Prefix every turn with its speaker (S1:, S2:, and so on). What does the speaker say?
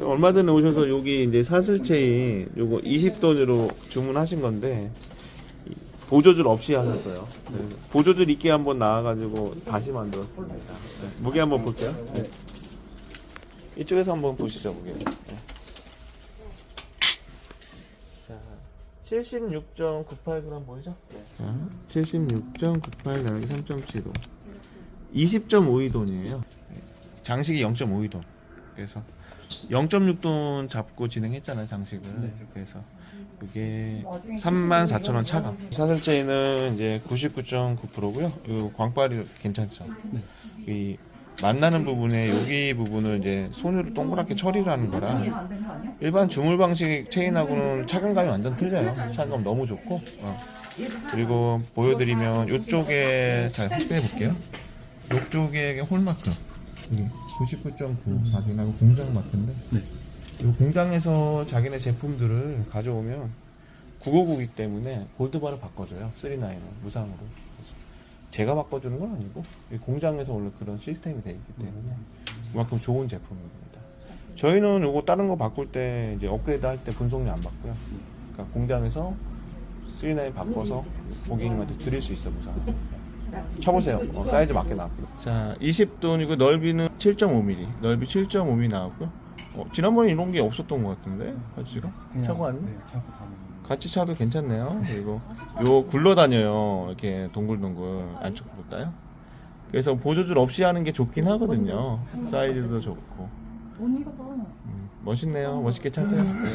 S1: 얼마 전에 오셔서 여기 이제 사슬체인 요거 20돈으로 주문하신 건데 이 보조줄 없이 하셨어요. 네. 보조줄 있게 한번 나와가지고 다시 만들었습니다. 네. 무게 한번 볼게요. 네. 이쪽에서 한번 보시죠 무게. 네. 자, 76.98g 보이죠? 자, 76.98 나누기 3.75. 20.52돈이에요. 장식이 0.52돈. 그래서 0.6돈 잡고 진행했잖아요 장식을. 그래서 이게 34,000원 차감. 사슬제는 이제 99.9%고요. 이 광발이 괜찮죠. 이 만나는 부분에 여기 부분을 이제 손으로 동그랗게 처리를 하는 거라 일반 주물 방식 체인하고는 착용감이 완전 틀려요. 착용감 너무 좋고. 어. 그리고 보여드리면 이쪽에 잘 확대해 볼게요. 이쪽에 홀마크 이게 99.9 확인하고 공장 마크인데 이 공장에서 자기네 제품들을 가져오면 959이기 때문에 골드바를 바꿔줘요. 39은 무상으로. 그래서 제가 바꿔주는 건 아니고 이 공장에서 원래 그런 시스템이 되어 있기 때문에 그만큼 좋은 제품입니다. 저희는 이거 다른 거 바꿀 때 이제 업그레이드 할 때 분송료 안 받고요. 그러니까 공장에서 39 바꿔서 고객님한테 드릴 수 있어 무상으로 쳐보세요. 어, 사이즈 맞게 나왔고요. 자, 20돈이고 넓이는 7.5mm. 넓이 7.5mm 나왔고요. 어, 지난번에 이런 게 없었던 것 같은데 같이가 차고 왔네.
S2: 네, 차고 다니는.
S1: 같이 차도 괜찮네요. 그리고 요 굴러다녀요. 이렇게 동글동글 안쪽으로 따요. 그래서 보조줄 없이 하는 게 좋긴 하거든요. 사이즈도 좋고
S3: 언니가 봐.
S1: 음, 멋있네요. 멋있게 차세요. 네.